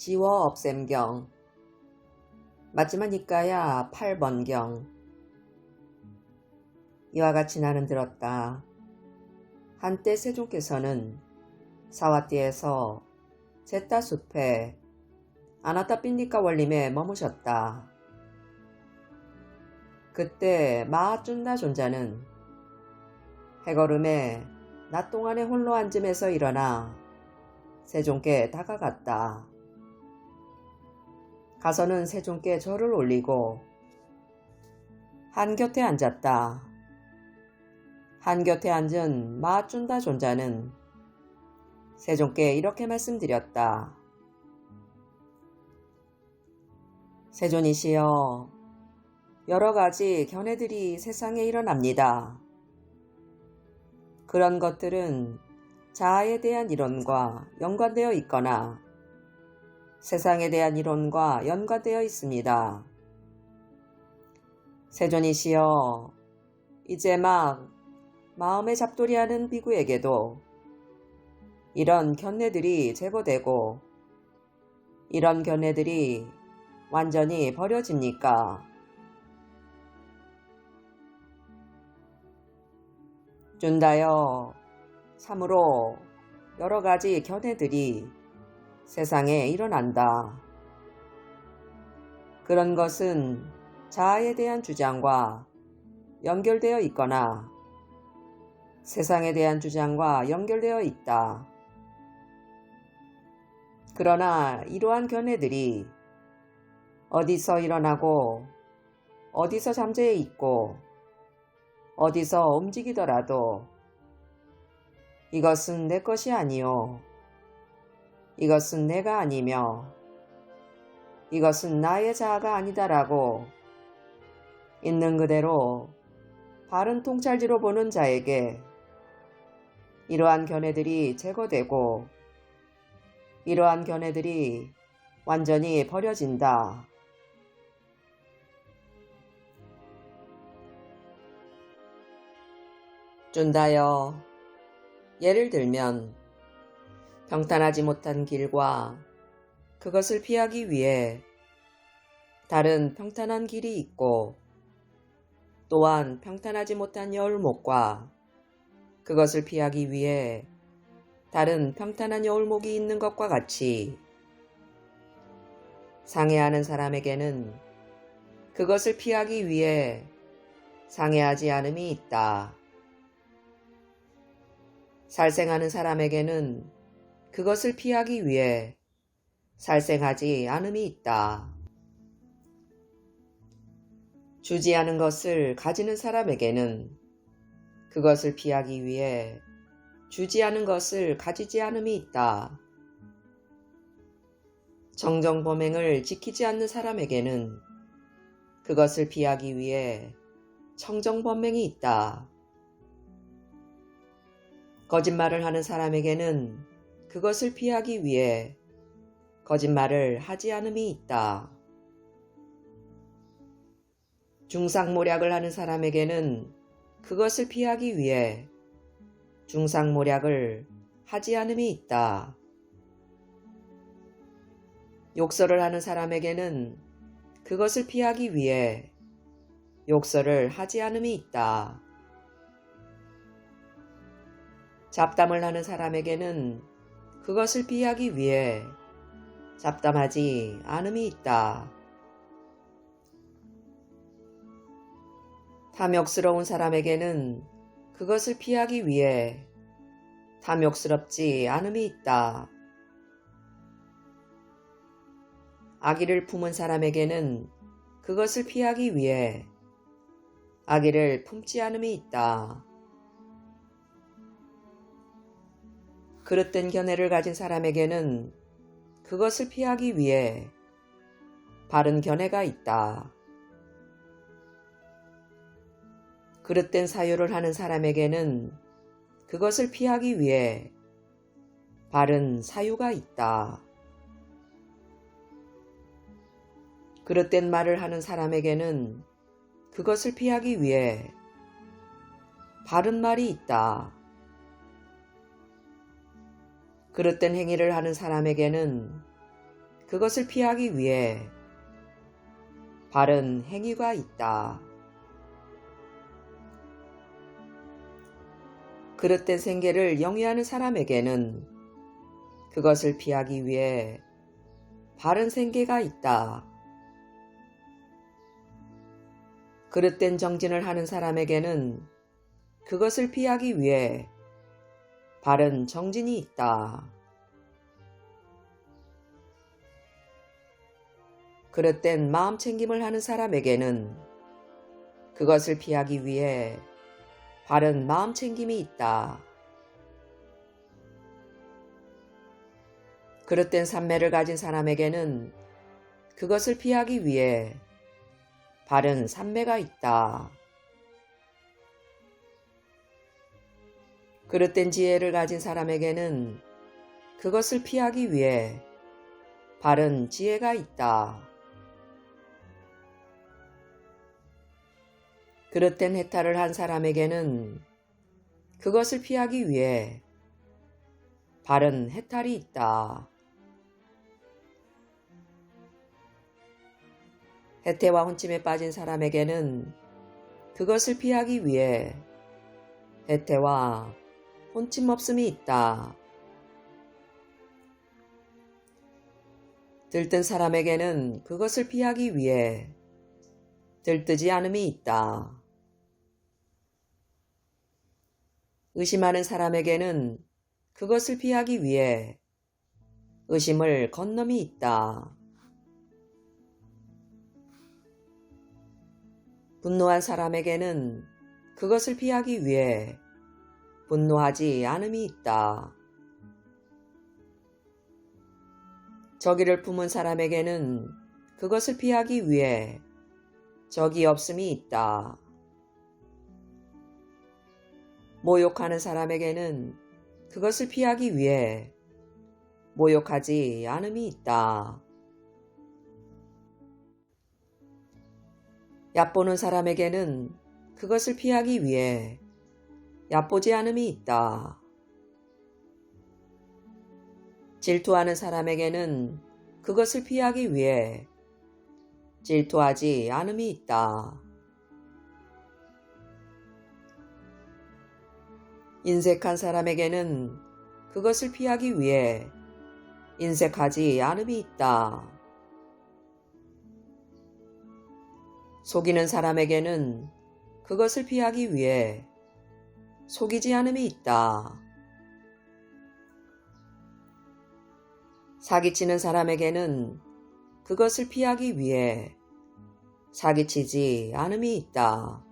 지워 없앰경 맞지만 이까야 8번경 이와 같이 나는 들었다. 한때 세종께서는 사와띠에서 제따 숲에 아나따 삔니까 원림에 머무셨다. 그때 마쭌다 존자는 해걸음에 낮 동안에 홀로 앉음에서 일어나 세종께 다가갔다. 가서는 세종께 절을 올리고 한 곁에 앉았다. 한 곁에 앉은 마쭌다 존자는 세종께 이렇게 말씀드렸다. 세존이시여, 여러 가지 견해들이 세상에 일어납니다. 그런 것들은 자아에 대한 이론과 연관되어 있거나 세상에 대한 이론과 연관되어 있습니다. 세존이시여, 이제 막 마음의 잡돌이하는 비구에게도 이런 견해들이 제거되고 이런 견해들이 완전히 버려집니까? 준다여, 참으로 여러 가지 견해들이 세상에 일어난다. 그런 것은 자아에 대한 주장과 연결되어 있거나 세상에 대한 주장과 연결되어 있다. 그러나 이러한 견해들이 어디서 일어나고 어디서 잠재해 있고 어디서 움직이더라도 이것은 내 것이 아니요. 이것은 내가 아니며 이것은 나의 자아가 아니다라고 있는 그대로 바른 통찰지로 보는 자에게 이러한 견해들이 제거되고 이러한 견해들이 완전히 버려진다. 준다여 예를 들면 평탄하지 못한 길과 그것을 피하기 위해 다른 평탄한 길이 있고 또한 평탄하지 못한 여울목과 그것을 피하기 위해 다른 평탄한 여울목이 있는 것과 같이 상해하는 사람에게는 그것을 피하기 위해 상해하지 않음이 있다. 살생하는 사람에게는 그것을 피하기 위해 살생하지 않음이 있다. 주지 않은 것을 가지는 사람에게는 그것을 피하기 위해 주지 않은 것을 가지지 않음이 있다. 정정 범행을 지키지 않는 사람에게는 그것을 피하기 위해 청정 범행이 있다. 거짓말을 하는 사람에게는 그것을 피하기 위해 거짓말을 하지 않음이 있다. 중상모략을 하는 사람에게는 그것을 피하기 위해 중상모략을 하지 않음이 있다. 욕설을 하는 사람에게는 그것을 피하기 위해 욕설을 하지 않음이 있다. 잡담을 하는 사람에게는 그것을 피하기 위해 잡담하지 않음이 있다. 탐욕스러운 사람에게는 그것을 피하기 위해 탐욕스럽지 않음이 있다. 아기를 품은 사람에게는 그것을 피하기 위해 아기를 품지 않음이 있다. 그릇된 견해를 가진 사람에게는 그것을 피하기 위해 바른 견해가 있다. 그릇된 사유를 하는 사람에게는 그것을 피하기 위해 바른 사유가 있다. 그릇된 말을 하는 사람에게는 그것을 피하기 위해 바른 말이 있다. 그릇된 행위를 하는 사람에게는 그것을 피하기 위해 바른 행위가 있다. 그릇된 생계를 영위하는 사람에게는 그것을 피하기 위해 바른 생계가 있다. 그릇된 정진을 하는 사람에게는 그것을 피하기 위해 바른 정진이 있다. 그릇된 마음 챙김을 하는 사람에게는 그것을 피하기 위해 바른 마음 챙김이 있다. 그릇된 산매를 가진 사람에게는 그것을 피하기 위해 바른 산매가 있다. 그릇된 지혜를 가진 사람에게는 그것을 피하기 위해 바른 지혜가 있다. 그릇된 해탈을 한 사람에게는 그것을 피하기 위해 바른 해탈이 있다. 해태와 혼침에 빠진 사람에게는 그것을 피하기 위해 해태와 혼침 없음이 있다. 들뜬 사람에게는 그것을 피하기 위해 들뜨지 않음이 있다. 의심하는 사람에게는 그것을 피하기 위해 의심을 건nom이 있다. 분노한 사람에게는 그것을 피하기 위해 분노하지 않음이 있다. 저기를 품은 사람에게는 그것을 피하기 위해 적이 없음이 있다. 모욕하는 사람에게는 그것을 피하기 위해 모욕하지 않음이 있다. 얕보는 사람에게는 그것을 피하기 위해 얕보지 않음이 있다. 질투하는 사람에게는 그것을 피하기 위해 질투하지 않음이 있다. 인색한 사람에게는 그것을 피하기 위해 인색하지 않음이 있다. 속이는 사람에게는 그것을 피하기 위해 속이지 않음이 있다. 사기치는 사람에게는 그것을 피하기 위해 사기치지 않음이 있다.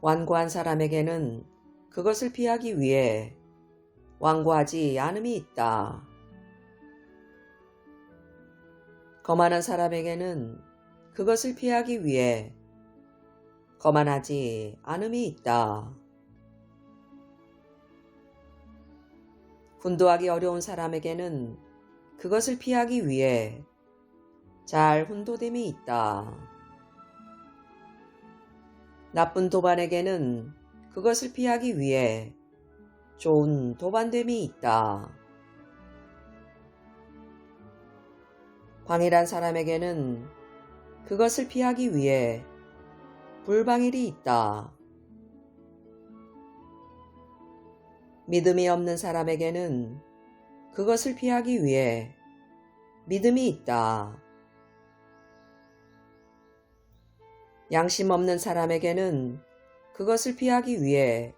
완고한 사람에게는 그것을 피하기 위해 완고하지 않음이 있다. 거만한 사람에게는 그것을 피하기 위해 거만하지 않음이 있다. 훈도하기 어려운 사람에게는 그것을 피하기 위해 잘 훈도됨이 있다. 나쁜 도반에게는 그것을 피하기 위해 좋은 도반됨이 있다. 방일한 사람에게는 그것을 피하기 위해 불방일이 있다. 믿음이 없는 사람에게는 그것을 피하기 위해 믿음이 있다. 양심 없는 사람에게는 그것을 피하기 위해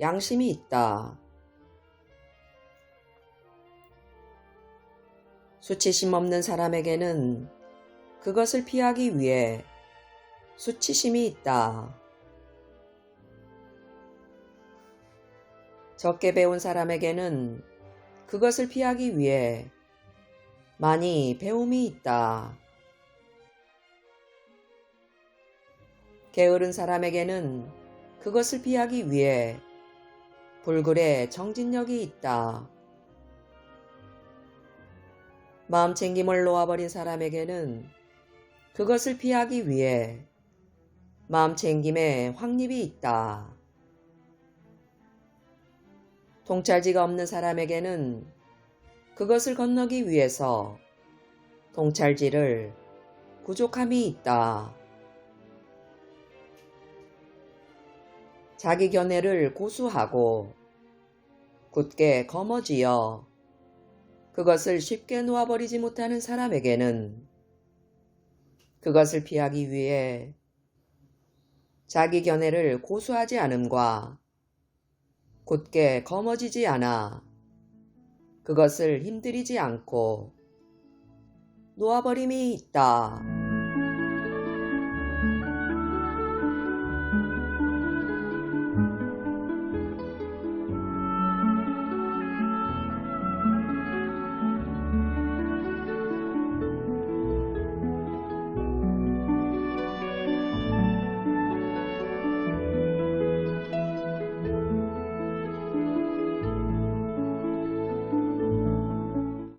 양심이 있다. 수치심 없는 사람에게는 그것을 피하기 위해 수치심이 있다. 적게 배운 사람에게는 그것을 피하기 위해 많이 배움이 있다. 게으른 사람에게는 그것을 피하기 위해 불굴의 정진력이 있다. 마음 챙김을 놓아버린 사람에게는 그것을 피하기 위해 마음 챙김에 확립이 있다. 통찰지가 없는 사람에게는 그것을 건너기 위해서 통찰지를 부족함이 있다. 자기 견해를 고수하고 굳게 거머쥐어 그것을 쉽게 놓아버리지 못하는 사람에게는 그것을 피하기 위해 자기 견해를 고수하지 않음과 굳게 거머쥐지 않아 그것을 힘들이지 않고 놓아버림이 있다.